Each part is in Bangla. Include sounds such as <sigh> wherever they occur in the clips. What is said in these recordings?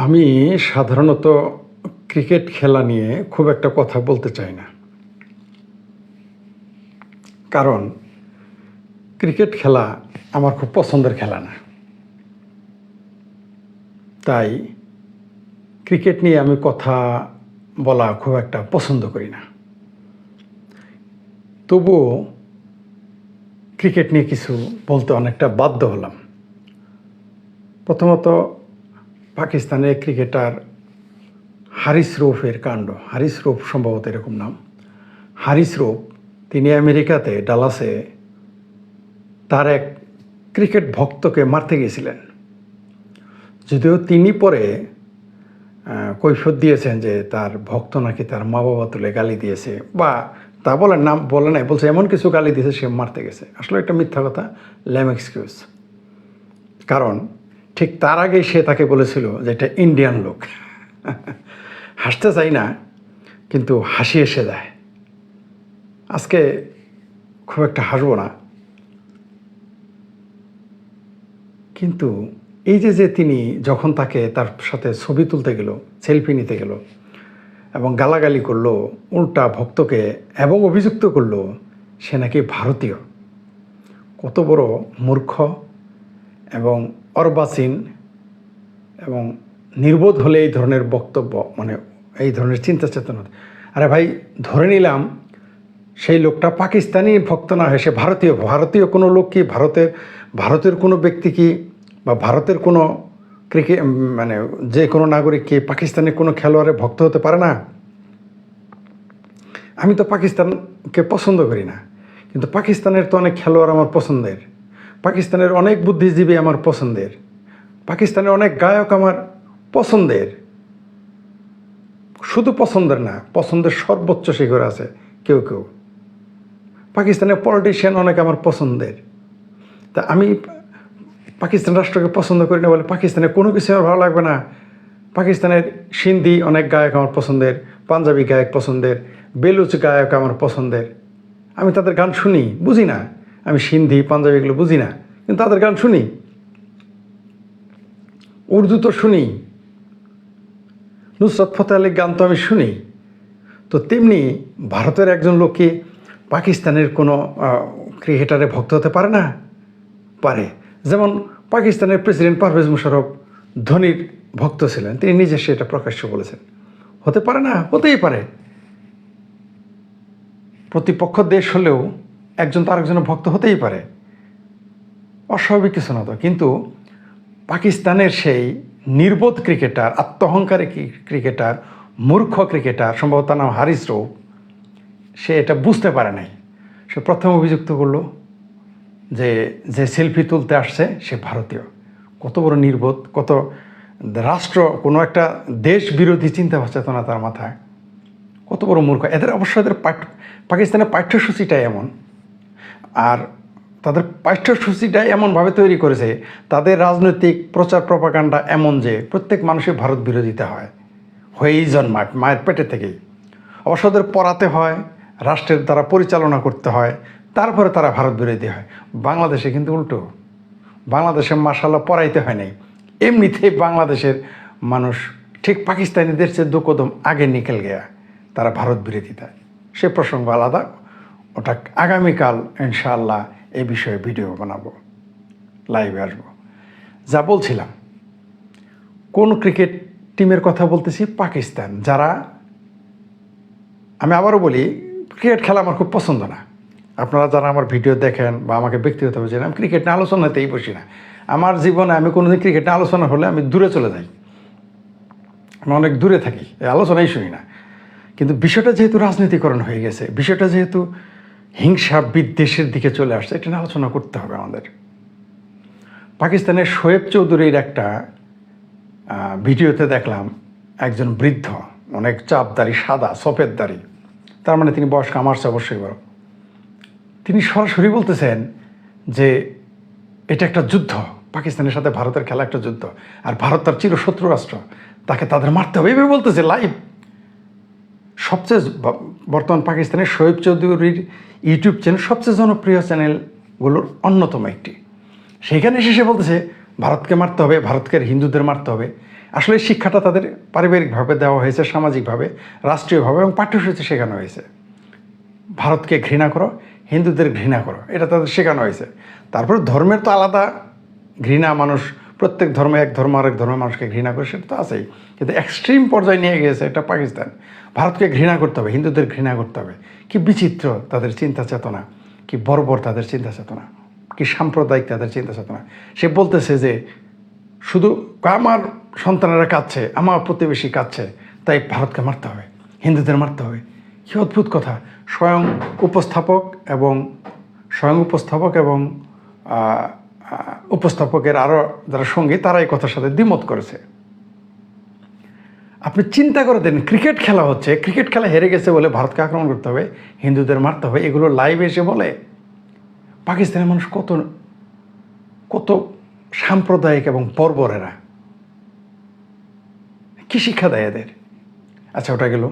আমি সাধারণত ক্রিকেট খেলা নিয়ে খুব একটা কথা বলতে চাই না। কারণ ক্রিকেট খেলা আমার খুব পছন্দের খেলা না। তাই ক্রিকেট নিয়ে আমি কথা বলা খুব একটা পছন্দ করি না। তবুও ক্রিকেট নিয়ে কিছু বলতে অনেকটা বাধ্য হলাম। প্রথমত পাকিস্তানের ক্রিকেটার হারিস রৌফের কাণ্ড। হারিস রৌফ সম্ভবত এরকম নাম। হারিস রৌফ তিনি আমেরিকাতে ডালাসে তার এক ক্রিকেট ভক্তকে মারতে গিয়েছিলেন। যদিও তিনি পরে কৈফত দিয়েছেন যে তার ভক্ত নাকি তার মা বাবা তুলে গালি দিয়েছে বা তা বলেন নাম বলে নাই, বলছে এমন কিছু গালি দিয়েছে সে মারতে গেছে। আসলে একটা মিথ্যা কথা ল্যাম এক্সকিউজ কারণ ঠিক তার আগেই সে তাকে বলেছিল যে এটা ইন্ডিয়ান লোক। হাসতে চাই না, কিন্তু হাসি এসে যায়। আজকে খুব একটা হাসবো না। কিন্তু এই যে যে তিনি যখন তাকে তার সাথে ছবি তুলতে গেল, সেলফি নিতে গেল, এবং গালাগালি করল, উল্টা ভক্তকে এবং অভিযুক্ত করল, সে নাকি ভারতীয়। কত বড় মূর্খ এবং অর্বাচীন এবং নির্বোধ হলে এই ধরনের বক্তব্য মানে এই ধরনের চিন্তা চেতনা। আরে ভাই, ধরে নিলাম সেই লোকটা পাকিস্তানি ভক্ত না হয়ে, সে ভারতীয়। ভারতীয় কোনো লোক কি ভারতের ভারতের কোনো ব্যক্তি কি বা ভারতের কোনো ক্রিকেট মানে যে কোনো নাগরিক কি পাকিস্তানের কোনো খেলোয়াড়ের ভক্ত হতে পারে না? আমি তো পাকিস্তানকে পছন্দ করি না, কিন্তু পাকিস্তানের তো অনেক খেলোয়াড় আমার পছন্দের। পাকিস্তানের অনেক বুদ্ধিজীবী আমার পছন্দের। পাকিস্তানের অনেক গায়ক আমার পছন্দের। শুধু পছন্দের না, পছন্দের সর্বোচ্চ শিখর আছে কেউ কেউ। পাকিস্তানের পলিটিশিয়ান অনেক আমার পছন্দের। তা আমি পাকিস্তান রাষ্ট্রকে পছন্দ করি না বলে পাকিস্তানের কোনো কিছু আমার ভালো লাগবে না। পাকিস্তানের সিন্ধি অনেক গায়ক আমার পছন্দের, পাঞ্জাবি গায়ক পছন্দের, বেলুচ গায়ক আমার পছন্দের। আমি তাদের গান শুনি, বুঝি না। আমি সিন্ধি, পাঞ্জাবি এগুলো বুঝি না, কিন্তু তাদের গান শুনি। উর্দু তো শুনি। নুসরত ফতে আলীর গান তো আমি শুনি। তো তেমনি ভারতের একজন লোক কি পাকিস্তানের কোনো ক্রিকেটারে ভক্ত হতে পারে না? পারে। যেমন পাকিস্তানের প্রেসিডেন্ট পারভেজ মুশারফ ধোনির ভক্ত ছিলেন, তিনি নিজে সেটা প্রকাশ্য বলেছেন। হতে পারে না? হতেই পারে। প্রতিপক্ষ দেশ হলেও একজন তো আরেকজনের ভক্ত হতেই পারে। অস্বাভাবিক কিছু না তো। কিন্তু পাকিস্তানের সেই নির্বোধ ক্রিকেটার, আত্মহংকারী ক্রিকেটার, মূর্খ ক্রিকেটার, সম্ভবত তার নাম হারিস রৌফ, সে এটা বুঝতে পারে নাই। সে প্রথম অভিযুক্ত করল যে যে সেলফি তুলতে আসছে, সে ভারতীয়। কত বড় নির্বোধ, কত রাষ্ট্র, কোনো একটা দেশ বিরোধী চিন্তা চেতনা তার মাথায়। কত বড় মূর্খ। এদের অবশ্য এদের পাকিস্তানের পাঠ্যসূচিটাই এমন। আর তাদের পাঠ্যসূচিটাই এমনভাবে তৈরি করেছে, তাদের রাজনৈতিক প্রচার প্রপাকাণ্ডা এমন যে প্রত্যেক মানুষের ভারত বিরোধিতা হয়। হয়েই জন্মায় মায়ের পেটে থেকেই। ওদের পড়াতে হয়, রাষ্ট্রের দ্বারা পরিচালনা করতে হয়, তারপরে তারা ভারত বিরোধী হয়। বাংলাদেশে কিন্তু উল্টো। বাংলাদেশে মাসাল্লাহ পড়াইতে হয় নাই। এমনিতেই বাংলাদেশের মানুষ ঠিক পাকিস্তানিদের চেয়ে দু কদম আগে নিকেল গেয়া, তারা ভারত বিরোধিতা। সে প্রসঙ্গ আলাদা। ওটা আগামীকাল ইনশাআল্লাহ এ বিষয়ে ভিডিও বানাবো লাইভে আসব। যা বলছিলাম, কোন ক্রিকেট টিমের কথা বলতেছি? পাকিস্তান। যারা, আমি আবারও বলি, ক্রিকেট খেলা আমার খুব পছন্দ না। আপনারা যারা আমার ভিডিও দেখেন বা আমাকে ব্যক্তিগতভাবে জানেন আমি ক্রিকেট নিয়ে আলোচনাতেই বসি না। আমার জীবনে আমি কোনোদিন ক্রিকেট নিয়ে আলোচনা হলে আমি দূরে চলে যাই। আমি অনেক দূরে থাকি, এই আলোচনাই শুনি না। কিন্তু বিষয়টা যেহেতু রাজনীতিকরণ হয়ে গেছে, বিষয়টা যেহেতু হিংসা বিদ্বেষের দিকে চলে আসছে, এটা আলোচনা করতে হবে আমাদের। পাকিস্তানের শোয়েব চৌধুরীর একটা ভিডিওতে দেখলাম, একজন বৃদ্ধ, অনেক চাপদারি, সাদা, সফেদ দাড়ি, তার মানে তিনি বয়স্ক, আমার চেয়ে অবশ্যই বড়। তিনি সরাসরি বলতেছেন যে, এটা একটা যুদ্ধ, পাকিস্তানের সাথে ভারতের খেলা একটা যুদ্ধ, আর ভারত তার চিরশত্রু রাষ্ট্র, তাকে তাদের মারতে হবে। এইভাবে বলতেছে, লাইভ। সবচেয়ে বর্তমান পাকিস্তানের শোয়েব চৌধুরীর ইউটিউব চ্যানেল, সবচেয়ে জনপ্রিয় চ্যানেলগুলোর অন্যতম একটি। সেখানে এসে সে বলতেছে, ভারতকে মারতে হবে, ভারতকে হিন্দুদের মারতে হবে। আসলে শিক্ষাটা তাদের পারিবারিকভাবে দেওয়া হয়েছে, সামাজিকভাবে, রাষ্ট্রীয়ভাবে এবং পাঠ্যসূচি শেখানো হয়েছে। ভারতকে ঘৃণা করো, হিন্দুদের ঘৃণা করো। এটা তাদের শেখানো হয়েছে। তারপর ধর্মের তো আলাদা, ঘৃণা মানুষ প্রত্যেক ধর্মে এক ধর্ম, আরেক ধর্মের মানুষকে ঘৃণা করে, সেটা তো আছেই। কিন্তু এক্সট্রিম পর্যায়ে নিয়ে গিয়েছে এটা পাকিস্তান। ভারতকে ঘৃণা করতে হবে, হিন্দুদের ঘৃণা করতে হবে। কি বিচিত্র তাদের চিন্তা চেতনা, কি বর্বর তাদের চিন্তা চেতনা, কি সাম্প্রদায়িক তাদের চিন্তা চেতনা। সে বলতেছে যে, শুধু আমার সন্তানেরা কাঁদছে, আমার প্রতিবেশী কাঁদছে, তাই ভারতকে মারতে হবে, হিন্দুদের মারতে হবে। কি অদ্ভুত কথা। স্বয়ং উপস্থাপক এবং, স্বয়ং উপস্থাপক এবং উপস্থাপকের আরও যারা সঙ্গী, তারা এই কথার সাথে দ্বিমত করেছে। আপনি চিন্তা করে দেন ক্রিকেট খেলা হচ্ছে, ক্রিকেট খেলা হেরে গেছে বলে ভারতকে আক্রমণ করতে হবে, হিন্দুদের মারতে হবে, এগুলো লাইভ এসে বলে। পাকিস্তানের মানুষ কত কত সাম্প্রদায়িক এবং বর্বরেরা। কি শিক্ষা দেয় এদের? আচ্ছা ওটা গেল।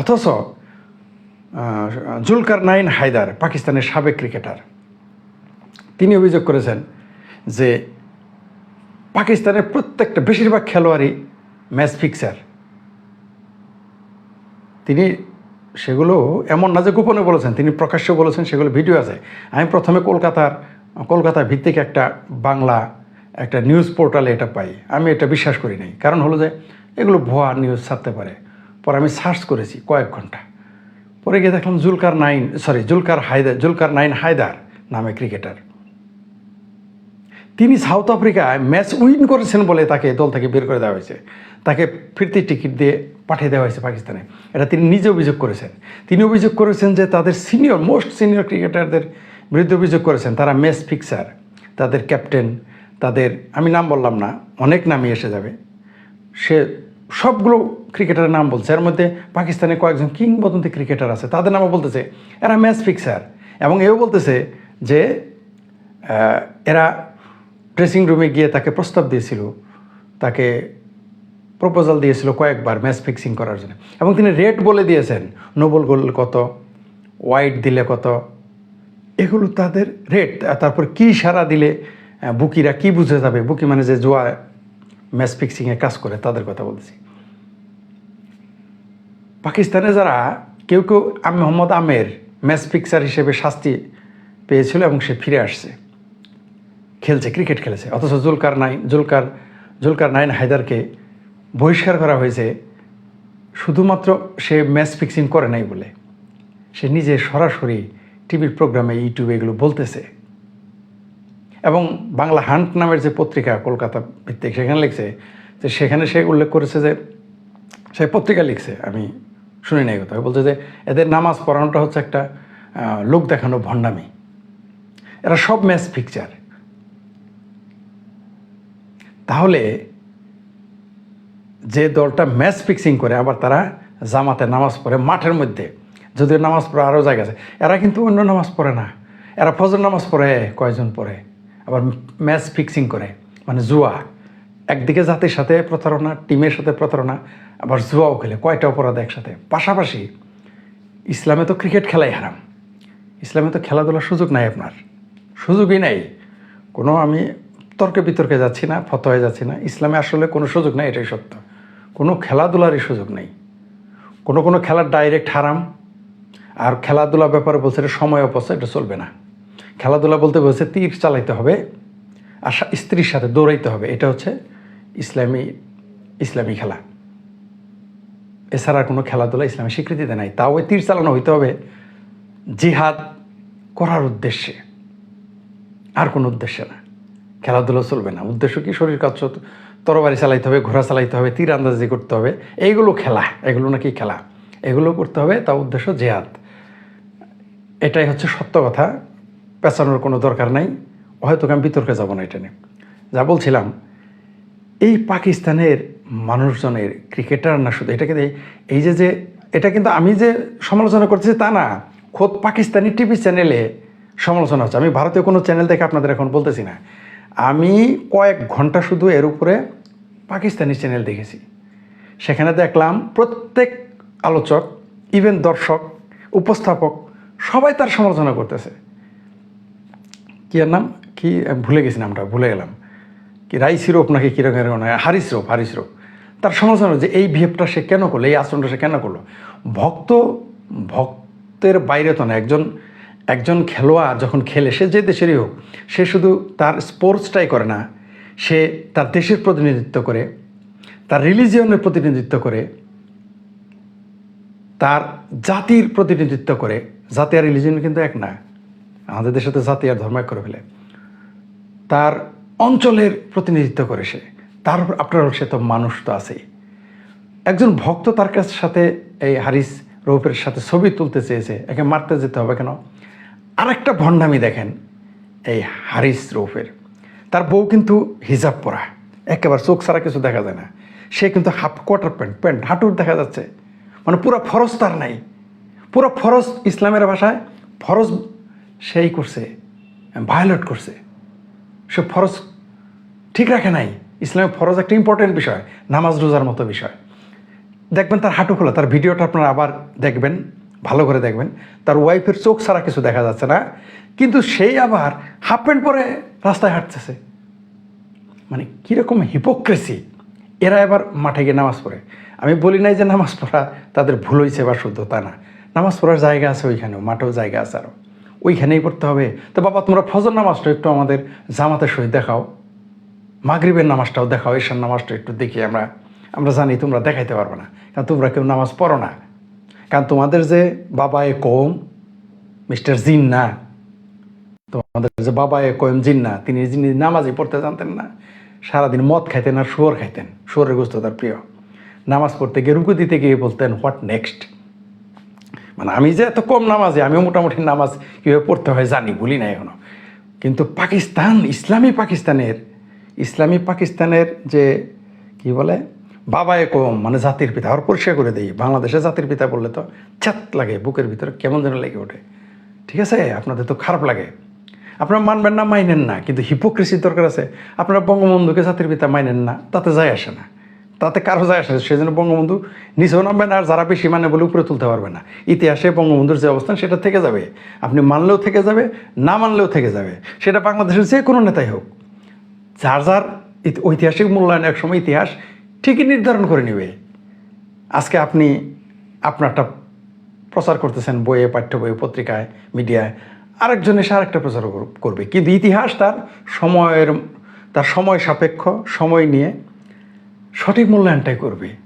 অথচ জুলকার নাইন হায়দার, পাকিস্তানের সাবেক ক্রিকেটার, তিনি অভিযোগ করেছেন যে পাকিস্তানের প্রত্যেকটা বেশিরভাগ খেলোয়াড়ই ম্যাচ ফিক্সার। তিনি সেগুলো এমন না যে গোপনে বলেছেন, তিনি প্রকাশ্য বলেছেন, সেগুলো ভিডিও আছে। আমি প্রথমে কলকাতার কলকাতা ভিত্তিক একটা বাংলা, একটা নিউজ পোর্টালে এটা পাই। আমি এটা বিশ্বাস করি নাই। কারণ হলো যে এগুলো ভুয়া নিউজ ছাড়তে পারে। পরে আমি সার্চ করেছি কয়েক ঘণ্টা। পরে গিয়ে দেখলাম Zulqarnain sorry Zulkar Haider Zulqarnain Haider নামে ক্রিকেটার। তিনি সাউথ আফ্রিকায় ম্যাচ উইন করেছেন বলে তাকে দল থেকে বের করে দেওয়া হয়েছে। তাকে ফিরতি টিকিট দিয়ে পাঠিয়ে দেওয়া হয়েছে পাকিস্তানে। এটা তিনি নিজে অভিযোগ করেছেন। তিনি অভিযোগ করেছেন যে তাদের সিনিয়র মোস্ট সিনিয়র ক্রিকেটারদের বিরুদ্ধে অভিযোগ করেছেন। তারা ম্যাচ ফিক্সার, তাদের ক্যাপ্টেন তাদের, আমি নাম বললাম না, অনেক নামই এসে যাবে। সে সবগুলো ক্রিকেটারের নাম বলছে। এর মধ্যে পাকিস্তানে কয়েকজন কিংবদন্তি ক্রিকেটার আছে। তাদের নামও বলতেছে, এরা ম্যাচ ফিক্সার। এবং এও বলতেছে যে এরা ড্রেসিং রুমে গিয়ে তাকে প্রস্তাব দিয়েছিল। তাকে প্রপোজাল দিয়েছিল কয়েকবার ম্যাচ ফিক্সিং করার জন্য। এবং তিনি রেট বলে দিয়েছেন নোবল গোল কত ওয়াইড দিলে কত। এগুলো তাদের রেট তারপর কি সারা দিলে বুকিরা কি বুঝে যাবে? বুকি মানে যে জোয়া ম্যাচ ফিক্সিংয়ে কাজ করে, তাদের কথা বলছি পাকিস্তানে যারা, কেউ কেউ মোহাম্মদ আমের ম্যাচ ফিক্সার হিসেবে শাস্তি পেয়েছিল এবং সে ফিরে আসছে। খেলছে ক্রিকেট খেলেছে। অথচ জুলকার নাইন জুলকার জুলকার নাইন হায়দারকে বহিষ্কার করা হয়েছে, শুধুমাত্র সে ম্যাচ ফিক্সিং করে নাই বলে। সে নিজে সরাসরি টিভির প্রোগ্রামে ইউটিউবে এগুলো বলতেছে। এবং বাংলা হান্ট নামের যে পত্রিকা কলকাতা ভিত্তিক, সেখানে লিখছে যে, সেখানে সে উল্লেখ করেছে যে, সে পত্রিকা লিখছে, আমি শুনি নাই কথা বলছে যে, এদের নামাজ পড়ানোটা হচ্ছে একটা লোক দেখানো ভণ্ডামি। এরা সব ম্যাচ পিকচার তাহলে যে দলটা ম্যাচ ফিক্সিং করে, আবার তারা জামাতে নামাজ পড়ে মাঠের মধ্যে। যদিও নামাজ পড়ে আরও জায়গা আছে। এরা কিন্তু অন্য নামাজ পড়ে না। এরা ফজর নামাজ পড়ে, কয়জন পড়ে? আবার ম্যাচ ফিক্সিং করে। মানে জুয়া। একদিকে জাতির সাথে প্রতারণা টিমের সাথে প্রতারণা, আবার জুয়াও খেলে কয়টা অপরাধ একসাথে। পাশাপাশি ইসলামে তো ক্রিকেট খেলাই হারাম। ইসলামে তো খেলাধুলার সুযোগ নাই আপনার। সুযোগই নাই। কোনো আমি তর্কে বিতর্কে যাচ্ছি না ফতোয় যাচ্ছি না। ইসলামে আসলে কোনো সুযোগ নাই, এটাই সত্য। কোনো খেলাধুলারই সুযোগ নেই। কোনো কোনো খেলার ডাইরেক্ট হারাম। আর খেলাধুলা ব্যাপারে বলছে এটা সময় অপচয়, এটা চলবে না। খেলাধুলা বলতে বলছে তীর চালাইতে হবে, আর স্ত্রীর সাথে দৌড়াইতে হবে। এটা হচ্ছে ইসলামী ইসলামী খেলা। এছাড়া কোনো খেলাধুলা ইসলামী স্বীকৃতিতে নাই। তাও ওই তীর চালানো হইতে হবে। জিহাদ করার উদ্দেশ্যে। আর কোনো উদ্দেশ্যে না। খেলাধুলা চলবে না। উদ্দেশ্য কি? শরীর কাজ তরবারি চালাইতে হবে, ঘোড়া চালাইতে হবে, তীর আন্দাজি করতে হবে। এইগুলো খেলা, এগুলো নাকি খেলা। এগুলো করতে হবে তা উদ্দেশ্য জেহাদ। এটাই হচ্ছে সত্য কথা। পেঁচানোর কোনো দরকার নাই। হয়তো আমি বিতর্কে যাব না এটা নিয়ে। যা বলছিলাম, এই পাকিস্তানের মানুষজনের ক্রিকেটার না শুধু এটা কিন্তু এই- যে যে, এটা কিন্তু আমি যে সমালোচনা করতেছি তা না। খোদ পাকিস্তানি টিভি চ্যানেলে সমালোচনা হচ্ছে। আমি ভারতীয় কোনো চ্যানেল থেকে আপনাদের এখন বলতেছি না। আমি কয়েক ঘণ্টা শুধু এর উপরে পাকিস্তানি চ্যানেল দেখেছি। সেখানে দেখলাম প্রত্যেক আলোচক ইভেন দর্শক, উপস্থাপক, সবাই তার সমালোচনা করতেছে। কি এর নাম? কি? ভুলে গেছি নামটা, ভুলে গেলাম। কি, রাই সিরোপ নাকি কীরকম এরকম না হারিস রোপ হারিস রোপ তার সমালোচনা যে এই বিহেভটা সে কেন করল, এই আচরণটা সে কেন করল? ভক্ত, ভক্তের বাইরে তো না, একজন একজন খেলোয়াড় যখন খেলে, সে যে দেশেরই হোক, সে শুধু তার স্পোর্টসটাই করে না, সে তার দেশের প্রতিনিধিত্ব করে, তার রিলিজিয়নের প্রতিনিধিত্ব করে, তার জাতির প্রতিনিধিত্ব করে। জাতি আর রিলিজিয়ন কিন্তু এক না, আমাদের দেশে তো জাতি আর ধর্ম এক করে ফেলে। তার অঞ্চলের প্রতিনিধিত্ব করে সে, তার আপনার সে তো মানুষ তো আছেই। একজন ভক্ত তার কাছ সাথে এই হারিস রৌপের সাথে ছবি তুলতে চেয়েছে, একে মারতে যেতে হবে কেন? আরেকটা ভণ্ডামি দেখেন, এই হারিস রৌফের। তার বউ কিন্তু হিজাব পরা, একেবারে চোখ ছাড়া কিছু দেখা যায় না। সে কিন্তু হাফ কোয়ার্টার প্যান্ট প্যান্ট, হাঁটুর দেখা যাচ্ছে। মানে পুরো ফরজ তার নাই। পুরো ফরজ ইসলামের ভাষায় ফরজ সেই করছে, ভায়োলেট করছে। সে ফরজ ঠিক রাখে নাই। ইসলামের ফরজ একটা ইম্পর্টেন্ট বিষয়, নামাজ রোজার মতো বিষয়। দেখবেন তার হাঁটু খোলা, তার ভিডিওটা আপনারা আবার দেখবেন। ভালো করে দেখবেন। তার ওয়াইফের চোখ ছাড়া কিছু দেখা যাচ্ছে না। কিন্তু সেই আবার হাফ প্যান্ট পরে রাস্তায় হাঁটতেছে। মানে কীরকম হিপোক্রেসি এরা এবার মাঠে গিয়ে নামাজ পড়ে। আমি বলি নাই যে নামাজ পড়া তাদের ভুল হয়েছে বা শুদ্ধ তা না। নামাজ পড়ার জায়গা আছে ওইখানেও, মাঠেও জায়গা আছে আরও ওইখানেই পড়তে হবে। তো বাবা, তোমরা ফজর নামাজটা একটু আমাদের জামাতের সহিত দেখাও। মাগরিবের নামাজটাও দেখাও ঈশান নামাজটা একটু দেখি আমরা। আমরা জানি তোমরা দেখাইতে পারবে না। কারণ তোমরা কেউ নামাজ পড়ো না। কারণ তোমাদের যে বাবা এ কম মিস্টার জিন্না, তোমাদের যে বাবা এ কয়েম জিন্না, তিনি যিনি নামাজই পড়তে জানতেন না, সারাদিন মদ খাইতেন আর শুয়োর খাইতেন, শুয়োরের গোস্ত তার প্রিয়। নামাজ পড়তে গিয়ে রুকু দিতে গিয়ে বলতেন, হোয়াট নেক্সট? মানে আমি যে এত কম নামাজে, আমিও মোটামুটি নামাজ কীভাবে পড়তে হয় জানি, ভুলি না এখনও। কিন্তু পাকিস্তান, ইসলামী পাকিস্তানের ইসলামী পাকিস্তানের যে, কি বলে? বাবা এ কম মানে জাতির পিতা, আর পরিষ্কার করে দিই, বাংলাদেশে জাতির পিতা বললে তো ছাত লাগে, বুকের ভিতরে কেমন যেন লেগে ওঠে। ঠিক আছে? আপনাদের তো খারাপ লাগে। আপনারা মানবেন না, মাইনেন না, কিন্তু হিপোক্রেসির দরকার আছে। আপনারা বঙ্গবন্ধুকে জাতির পিতা মাইনেন না, তাতে যায় আসে না। তাতে কারও যায় আসে না। সেজন্য বঙ্গবন্ধু নিচেও নামবে না, আর যারা বেশি মানে বলে উপরে তুলতে পারবে না। ইতিহাসে বঙ্গবন্ধুর যে অবস্থান, সেটা থেকে যাবে। আপনি মানলেও থেকে যাবে, না মানলেও থেকে যাবে। সেটা বাংলাদেশের যে কোনো নেতাই হোক। যার যার ঐতিহাসিক মূল্যায়ন এক সময় ইতিহাস ঠিকই নির্ধারণ করে নেবে। আজকে আপনি আপনারটা প্রচার করতেছেন বইয়ে পাঠ্য বইয়ে পত্রিকায়, মিডিয়ায়। আরেকজন এসে আরেকটা প্রচার কর- করবে। কিন্তু ইতিহাস তার সময়ের, তার সময় সাপেক্ষ, সময় নিয়ে সঠিক মূল্যায়নটাই করবে।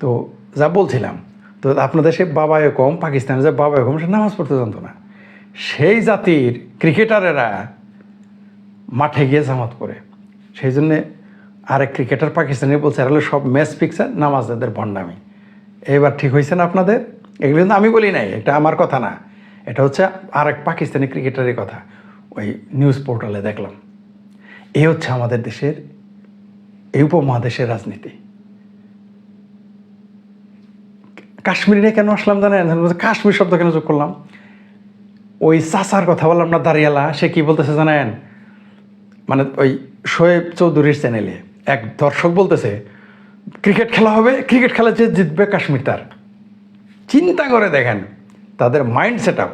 তো যা বলছিলাম, তো আপনাদের সে বাবায় কম পাকিস্তানে যে বাবায় কম, সে নামাজ পড়তে জানতো না। সেই জাতির ক্রিকেটারেরা মাঠে গিয়ে জামাত পড়ে। সেই জন্যে আরেক ক্রিকেটার পাকিস্তানি বলছে আর সব ম্যাচ ফিক্সার নামাজ এদের ভণ্ডামি এবার ঠিক হয়েছে না আপনাদের? এগুলো কিন্তু আমি বলি নাই, এটা আমার কথা না। এটা হচ্ছে আরেক পাকিস্তানি ক্রিকেটারের কথা। ওই নিউজ পোর্টালে দেখলাম। এই হচ্ছে আমাদের দেশের, এই উপমহাদেশের রাজনীতি। কাশ্মীরে কেন আসলাম জানেন? কাশ্মীর শব্দ কেন যোগ করলাম? ওই চাচার কথা বললাম না, দাঁড়িয়ালা, সে কি বলতেছে জানেন? মানে ওই শোয়েব চৌধুরীর চ্যানেলে এক দর্শক বলতেছে, ক্রিকেট খেলা হবে, ক্রিকেট খেলা যে জিতবে কাশ্মীর তার। চিন্তা করে দেখেন, তাদের মাইন্ড সেট আপ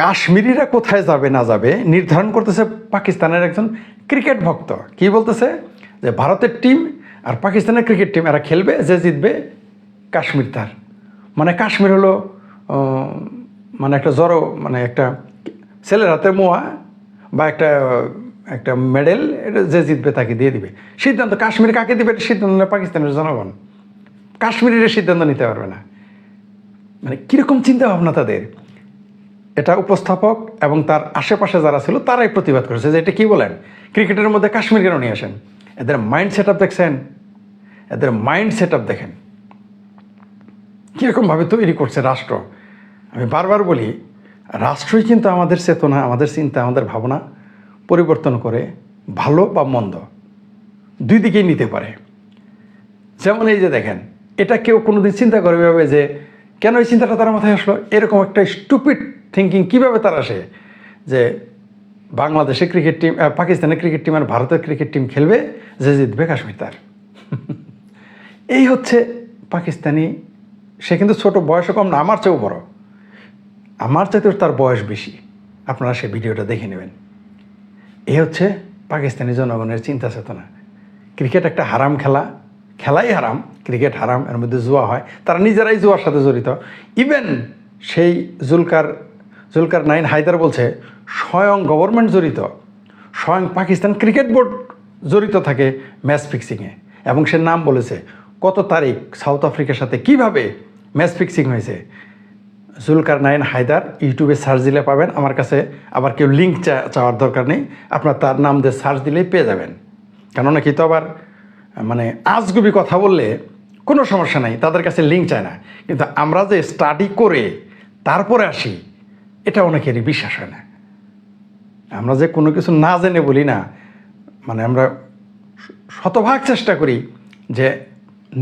কাশ্মীরিরা কোথায় যাবে, না যাবে, নির্ধারণ করতেছে পাকিস্তানের একজন ক্রিকেট ভক্ত। কি বলতেছে? যে ভারতের টিম আর পাকিস্তানের ক্রিকেট টিম, এরা খেলবে, যে জিতবে কাশ্মীর তার। মানে কাশ্মীর হলো মানে একটা জড়ো মানে একটা ছেলের হাতে মোয়া বা একটা একটা মেডেল এটা যে জিতবে তাকে দিয়ে দিবে। সিদ্ধান্ত কাশ্মীর কাকে দিবে, এটা সিদ্ধান্ত নেয় পাকিস্তানের জনগণ। কাশ্মীরের সিদ্ধান্ত নিতে পারবে না। মানে কীরকম চিন্তা ভাবনা তাদের? এটা উপস্থাপক এবং তার আশেপাশে যারা ছিল, তারাই প্রতিবাদ করেছে যে এটা কী বলেন? ক্রিকেটের মধ্যে কাশ্মীর কেন নিয়ে আসেন। এদের মাইন্ড সেট আপ দেখছেন। এদের মাইন্ড সেট আপ দেখেন। কীরকমভাবে তৈরি করছে রাষ্ট্র? আমি বারবার বলি, রাষ্ট্রই কিন্তু আমাদের চেতনা, আমাদের চিন্তা, আমাদের ভাবনা। পরিবর্তন করে ভালো বা মন্দ, দুই দিকেই নিতে পারে। যেমন এই যে দেখেন, এটা কেউ কোনোদিন চিন্তা করে ভাবে যে, কেন এই চিন্তাটা তার মাথায় আসলো? এরকম একটা স্টুপিড থিঙ্কিং কীভাবে তার আসে? যে বাংলাদেশে ক্রিকেট টিম পাকিস্তানের ক্রিকেট টিম আর ভারতের ক্রিকেট টিম খেলবে যে জিতবে কাশ্মীর তার। <laughs> এই হচ্ছে পাকিস্তানি, সে কিন্তু ছোট, বয়সও কম না, আমার চেয়েও বড়। আমার চাইতেও তার বয়স বেশি। আপনারা সে ভিডিওটা দেখে নেবেন। এই হচ্ছে পাকিস্তানি জনগণের চিন্তা চেতনা ক্রিকেট একটা হারাম খেলা, খেলাই হারাম, ক্রিকেট হারাম, এর মধ্যে জুয়া হয়, তারা নিজেরাই জুয়ার সাথে জড়িত। ইভেন সেই জুলকার জুলকার নাইন হায়দার বলছে, স্বয়ং গভর্নমেন্ট জড়িত, স্বয়ং পাকিস্তান ক্রিকেট বোর্ড জড়িত থাকে ম্যাচ ফিক্সিংয়ে। এবং সে নাম বলেছে, কত তারিখ সাউথ আফ্রিকার সাথে কীভাবে ম্যাচ ফিক্সিং হয়েছে? জুলকার নাইন হায়দার ইউটিউবে সার্চ দিলে পাবেন। আমার কাছে আবার কেউ লিঙ্ক চাওয়ার দরকার নেই। আপনার তার নাম দিয়ে সার্চ দিলেই পেয়ে যাবেন। কেননা কি তো আবার মানে আজগুবি কথা বললে কোনো সমস্যা নাই, তাদের কাছে লিঙ্ক চায় না। কিন্তু আমরা যে স্টাডি করে তারপরে আসি, এটা অনেকেরই বিশ্বাস হয় না। আমরা যে কোনো কিছু না জেনে বলি না মানে আমরা শতভাগ চেষ্টা করি যে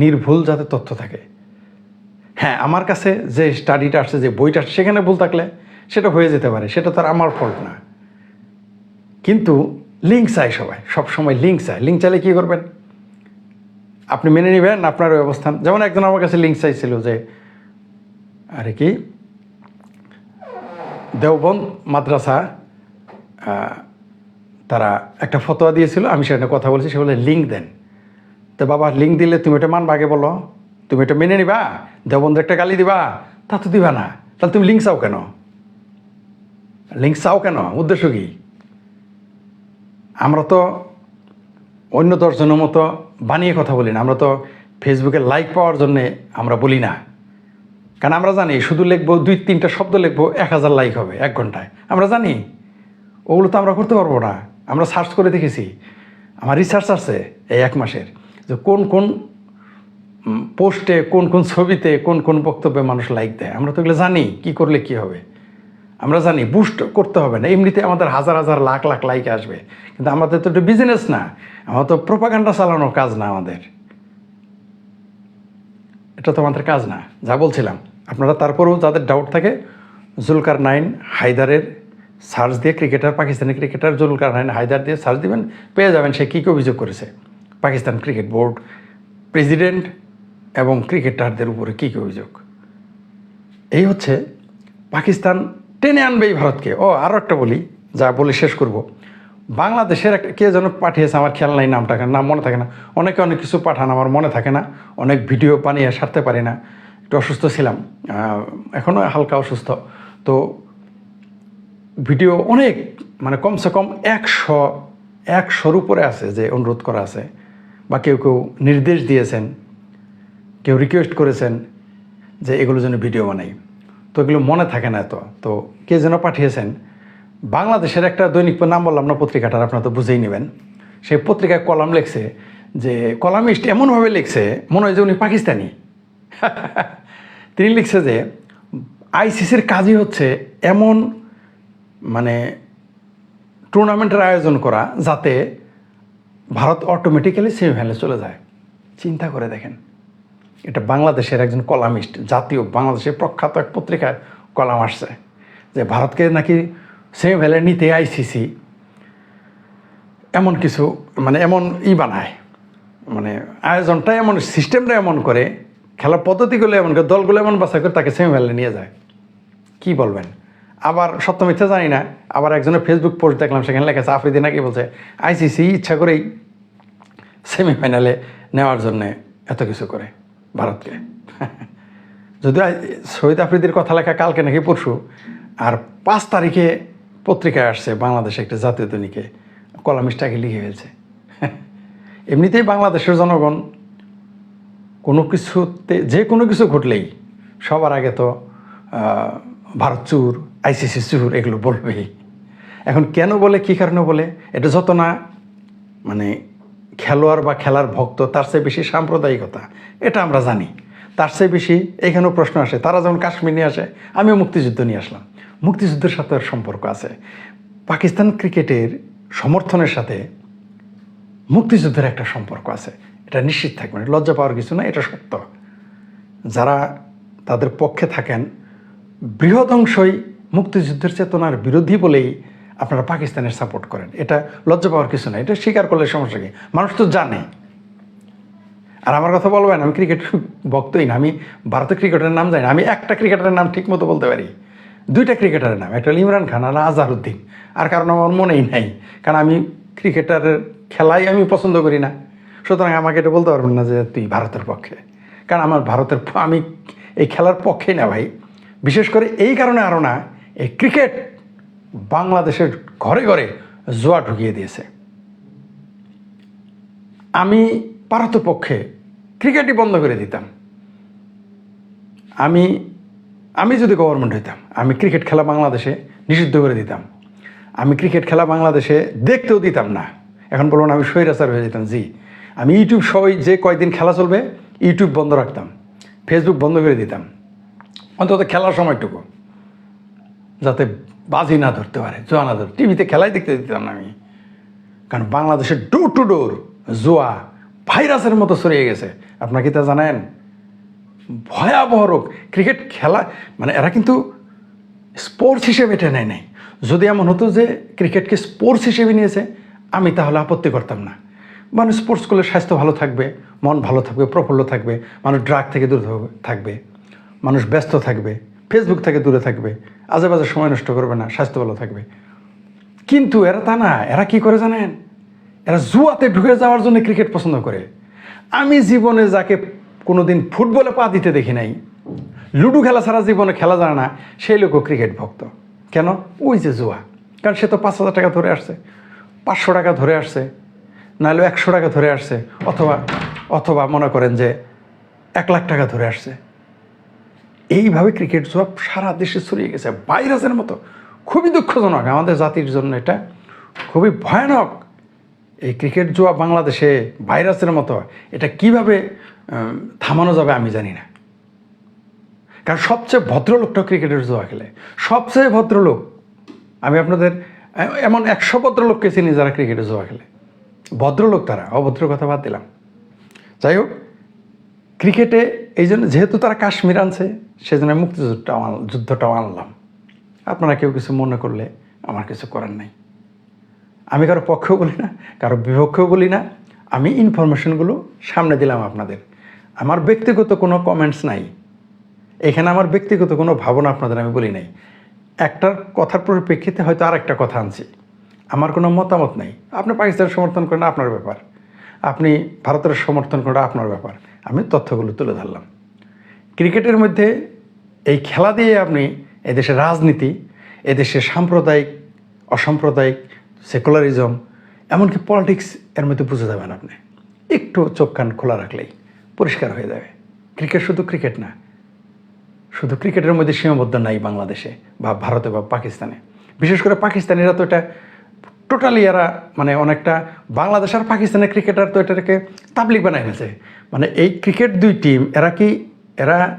নির্ভুল যাতে তথ্য থাকে। হ্যাঁ আমার কাছে যে স্টাডিটা আসছে যে বইটা আসছে, সেখানে ভুল থাকলে সেটা হয়ে যেতে পারে সেটা তো আর আমার ফল্ট না। কিন্তু লিঙ্ক চাই সবাই সব সময় লিঙ্ক চাই। লিঙ্ক চাইলে কী করবেন? আপনি মেনে নেবেন আপনার ওই অবস্থান। যেমন একজন আমার কাছে লিঙ্ক চাইছিল যে আরে কি? দেওবন্দ মাদ্রাসা তারা একটা ফতোয়া দিয়েছিল আমি সেখানে কথা বলছি সে বলে লিঙ্ক দেন। তো বাবা লিঙ্ক দিলে তুমি এটা মানবা আগে বলো। তুমি এটা মেনে নিবা দেওবন্ধ একটা গালি দিবা, তা তো দিবা না। তাহলে তুমি লিঙ্ক চাও কেন? লিঙ্ক চাও কেন? উদ্দেশ্য কি? আমরা তো অন্য দশজনের মতো বানিয়ে কথা বলি না, আমরা তো ফেসবুকে লাইক পাওয়ার জন্যে আমরা বলি না। কারণ আমরা জানি, শুধু লিখব, দুই তিনটা শব্দ লিখব, এক হাজার লাইক হবে এক ঘন্টায়। আমরা জানি, ওগুলো তো আমরা করতে পারব না। আমরা সার্চ করে দেখেছি। আমার রিসার্চ আছে এই এক মাসের, যে কোন কোন পোস্টে কোন কোন ছবিতে কোন কোন বক্তব্যে মানুষ লাইক দেয়? আমরা তো এগুলো জানি, কি করলে কি হবে? আমরা জানি বুস্ট করতে হবে না। এমনিতে আমাদের হাজার হাজার লাখ লাখ লাইক আসবে। কিন্তু আমাদের তো একটু বিজনেস না। আমার তো প্রোপাগান্ডা চালানোর কাজ না আমাদের। এটা তো আমাদের কাজ না। যা বলছিলাম, আপনারা তারপরেও যাদের ডাউট থাকে, জুলকার নাইন হায়দারের সার্চ দিয়ে cricketer Pakistani cricketer Zulqarnain Haider দিয়ে সার্চ দিবেন, পেয়ে যাবেন সে কী কী অভিযোগ করেছে। পাকিস্তান ক্রিকেট বোর্ড প্রেসিডেন্ট এবং ক্রিকেটারদের উপরে কী কী অভিযোগ? এই হচ্ছে পাকিস্তান টেনে আনবে এই ভারতকে। ও আরও একটা বলি, যা বলে শেষ করব। বাংলাদেশের একটা, কে যেন পাঠিয়েছে আমার খেয়াল নাই নামটা নাম মনে থাকে না। অনেকে অনেক কিছু পাঠান, আমার মনে থাকে না। অনেক ভিডিও বানিয়ে সারতে পারি না। একটু অসুস্থ ছিলাম। এখনও হালকা অসুস্থ। তো ভিডিও অনেক মানে কমসে কম একশো, একশোর উপরে আছে যে অনুরোধ করা আছে। বা কেউ কেউ নির্দেশ দিয়েছেন। কেউ রিকোয়েস্ট করেছেন যে এগুলো যেন ভিডিও বানাই। তো এগুলো মনে থাকে না এত। তো কে যেন পাঠিয়েছেন। বাংলাদেশের একটা দৈনিক নাম বললাম না পত্রিকাটার আপনারা তো বুঝেই নেবেন। সেই পত্রিকায় কলাম লিখছে যে, কলামিস্ট এমনভাবে লিখছে, মনে হয় যে উনি পাকিস্তানি। <laughs> তিনি লিখছে যে, আইসিসির কাজই হচ্ছে এমন মানে টুর্নামেন্টের আয়োজন করা যাতে ভারত অটোমেটিক্যালি সেমিফাইনালে চলে যায়। চিন্তা করে দেখেন। এটা বাংলাদেশের একজন কলামিস্ট, জাতীয় বাংলাদেশের প্রখ্যাত এক পত্রিকায় কলাম আসছে, যে ভারতকে নাকি সেমিফাইনালে নিতে আইসিসি, এমন কিছু মানে এমন ই বানায় মানে আয়োজনটা এমন সিস্টেমটা এমন করে খেলার পদ্ধতিগুলো এমন করে, দলগুলো এমন বাছাই করে তাকে সেমিফাইনালে নিয়ে যায়। কি বলবেন? আবার সত্য মিথ্যা জানি না, আবার একজনের ফেসবুক পোস্ট দেখলাম, সেখানে লেখা আছে, আফ্রিদি নাকি বলছে, আইসিসি ইচ্ছা করেই সেমিফাইনালে নেওয়ার জন্যে এত কিছু করে। ভারতকে। যদিও শহীদ আফ্রিদির কথা লেখা কালকে নাকি পরশু, আর পাঁচ তারিখে পত্রিকায় আসছে বাংলাদেশে একটা জাতীয় দৈনিকে কলামিস্টাকে লিখে ফেলছে। এমনিতেই বাংলাদেশের জনগণ কোনো কিছুতে, যে কোনো কিছু ঘটলেই সবার আগে তো ভারত চুর, আইসিসি চুর, এগুলো বলবেই। এখন কেন বলে, কী কারণে বলে, এটা যত না মানে খেলোয়াড় বা খেলার ভক্ত, তার চেয়ে বেশি সাম্প্রদায়িকতা। এটা আমরা জানি। তার চেয়ে বেশি এখানেও প্রশ্ন আসে, তারা যেমন কাশ্মীর নিয়ে আসে, আমিও মুক্তিযুদ্ধ নিয়ে আসলাম। মুক্তিযুদ্ধের সাথে সম্পর্ক আছে। পাকিস্তান ক্রিকেটের সমর্থনের সাথে মুক্তিযুদ্ধের একটা সম্পর্ক আছে। এটা নিশ্চিত থাকবেন লজ্জা পাওয়ার কিছু না, এটা সত্য। যারা তাদের পক্ষে থাকেন, বৃহৎ অংশই মুক্তিযুদ্ধের চেতনার বিরোধী বলেই আপনারা পাকিস্তানের সাপোর্ট করেন। এটা লজ্জা পাওয়ার কিছু না এটা স্বীকার করলে সমস্যা কি? মানুষ তো জানে। আর আমার কথা বলবেন, আমি ক্রিকেট ভক্তই না, আমি ভারতের ক্রিকেটারের নাম জানি না, আমি একটা ক্রিকেটারের নাম ঠিক মতো বলতে পারি। দুইটা ক্রিকেটারের নাম, একটা হলো ইমরান খান আর আজহারউদ্দিন আর কারণ আমার মনেই নাই, কারণ আমি ক্রিকেটারের খেলাই আমি পছন্দ করি না। সুতরাং আমাকে এটা বলতে পারবেন না যে তুই ভারতের পক্ষে। কারণ আমার ভারতের আমি এই খেলার পক্ষেই না ভাই। বিশেষ করে এই কারণে আরও না, এই ক্রিকেট বাংলাদেশের ঘরে ঘরে জোয়া ঢুকিয়ে দিয়েছে। আমি পারতপক্ষে ক্রিকেটই বন্ধ করে দিতাম। আমি আমি যদি গভর্নমেন্ট হইতাম, আমি ক্রিকেট খেলা বাংলাদেশে নিষিদ্ধ করে দিতাম। আমি ক্রিকেট খেলা বাংলাদেশে দেখতেও দিতাম না। এখন বলুন, আমি স্বৈরাচার হয়ে যেতাম, জি। আমি ইউটিউব সবাই যে কয়দিন খেলা চলবে, ইউটিউব বন্ধ রাখতাম ফেসবুক বন্ধ করে দিতাম। অন্তত খেলার সময়টুকু, যাতে বাজি না ধরতে পারে, জোয়া না ধরতে টিভিতে খেলাই দেখতে দিতাম না আমি। কারণ বাংলাদেশের ডোর টু ডোর জোয়া ভাইরাসের মতো ছড়িয়ে গেছে। আপনার কি তা জানেন? ভয়াবহ রোগ। ক্রিকেট খেলা মানে এরা কিন্তু স্পোর্টস হিসেবে এটা নেয় নাই। যদি এমন হতো যে ক্রিকেটকে স্পোর্টস হিসেবে নিয়েছে, আমি তাহলে আপত্তি করতাম না। মানুষ স্পোর্টস করলে স্বাস্থ্য ভালো থাকবে, মন ভালো থাকবে, প্রফুল্ল থাকবে, মানুষ ড্রাগ থেকে দূরে থাকবে, মানুষ ব্যস্ত থাকবে, ফেসবুক থেকে দূরে থাকবে। আজে বাজে সময় নষ্ট করবে না, স্বাস্থ্য ভালো থাকবে। কিন্তু এরা তা না, এরা কি করে জানেন? এরা জুয়াতে ঢুকে যাওয়ার জন্য ক্রিকেট পছন্দ করে। আমি জীবনে যাকে কোনোদিন ফুটবলে পা দিতে দেখি নাই, লুডো খেলা ছাড়া জীবনে খেলা জানে না, সেই লোকও ক্রিকেট ভক্ত। কেন? ওই যে জুয়া। কারণ সে তো পাঁচ হাজার টাকা ধরে আসছে, পাঁচশো টাকা ধরে আসছে, নাহলে একশো টাকা ধরে আসছে, অথবা অথবা মনে করেন যে এক লাখ টাকা ধরে আসছে। এইভাবে ক্রিকেট জুয়া সারা দেশে ছড়িয়ে গেছে। ভাইরাসের মতো। খুবই দুঃখজনক। আমাদের জাতির জন্য এটা খুবই ভয়ানক। এই ক্রিকেট জুয়া বাংলাদেশে ভাইরাসের মতো এটা কীভাবে থামানো যাবে আমি জানি না। কারণ সবচেয়ে ভদ্রলোকটা ক্রিকেটের জুয়া খেলে। সবচেয়ে ভদ্রলোক, আমি আপনাদের এমন একশো ভদ্রলোককে চিনি যারা ক্রিকেটে জুয়া খেলে। ভদ্রলোক তারা, অভদ্র কথা বাদ দিলাম। যাই হোক ক্রিকেটে এই জন্য যেহেতু তারা কাশ্মীর আনছে সেজন্য মুক্তিযুদ্ধটা যুদ্ধটাও আনলাম। আপনারা কেউ কিছু মনে করলে আমার কিছু করার নাই। আমি কারও পক্ষেও বলি না, কারও বিপক্ষেও বলি না। আমি ইনফরমেশনগুলো সামনে দিলাম আপনাদের। আমার ব্যক্তিগত কোনো কমেন্টস নাই। এখানে আমার ব্যক্তিগত কোনো ভাবনা আপনাদের আমি বলি নাই। একটার কথার পরিপ্রেক্ষিতে হয়তো আর একটা কথা আনছি। আমার কোনো মতামত নাই। আপনি পাকিস্তানের সমর্থন করেন, আপনার ব্যাপার। আপনি ভারতের সমর্থন করেন, আপনার ব্যাপার। আমি তথ্যগুলো তুলে ধরলাম। ক্রিকেটের মধ্যে এই খেলা দিয়ে আপনি এদেশের রাজনীতি, এদেশের সাম্প্রদায়িক, অসাম্প্রদায়িক সেকুলারিজম এমনকি পলিটিক্স এর মধ্যে বুঝে যাবেন আপনি। একটু চোখ কান খোলা রাখলেই পরিষ্কার হয়ে যাবে। ক্রিকেট শুধু ক্রিকেট না, শুধু ক্রিকেটের মধ্যে সীমাবদ্ধ নাই বাংলাদেশে বা ভারতে বা পাকিস্তানে। বিশেষ করে পাকিস্তানিরা তো এটা টোটালি এরা মানে অনেকটা বাংলাদেশ আর পাকিস্তানের ক্রিকেটার তো এটাকে তাবলিক বানাই ফেলছে। মানে এই ক্রিকেট দুই টিম এরা কি এরা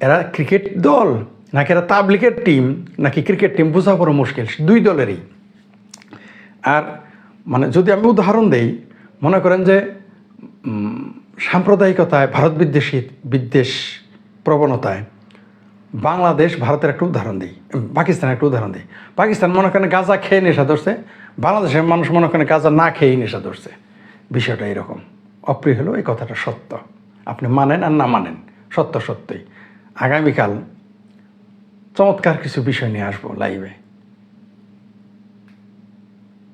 এরা ক্রিকেট দল, নাকি এরা তাবলিকের টিম নাকি ক্রিকেট টিম বোঝা বড় মুশকিল, দুই দলেরই। আর মানে যদি আমি উদাহরণ দেই, মনে করেন যে সাম্প্রদায়িকতায়, ভারত বিদ্বেষী, বিদ্বেষ প্রবণতায়, বাংলাদেশ ভারতের একটা উদাহরণ দিই, পাকিস্তানের একটা উদাহরণ দিই। পাকিস্তান মনে করেন গাঁজা খেয়ে নেশা ধরছে, বাংলাদেশের মানুষ মনে করেন গাঁজা না খেয়েই নেশা ধরছে। বিষয়টা এরকম। অপ্রিয় হলো এই কথাটা সত্য। আপনি মানেন আর না মানেন। সত্য সত্যই। আগামীকাল চমৎকার কিছু বিষয় নিয়ে আসব লাইভে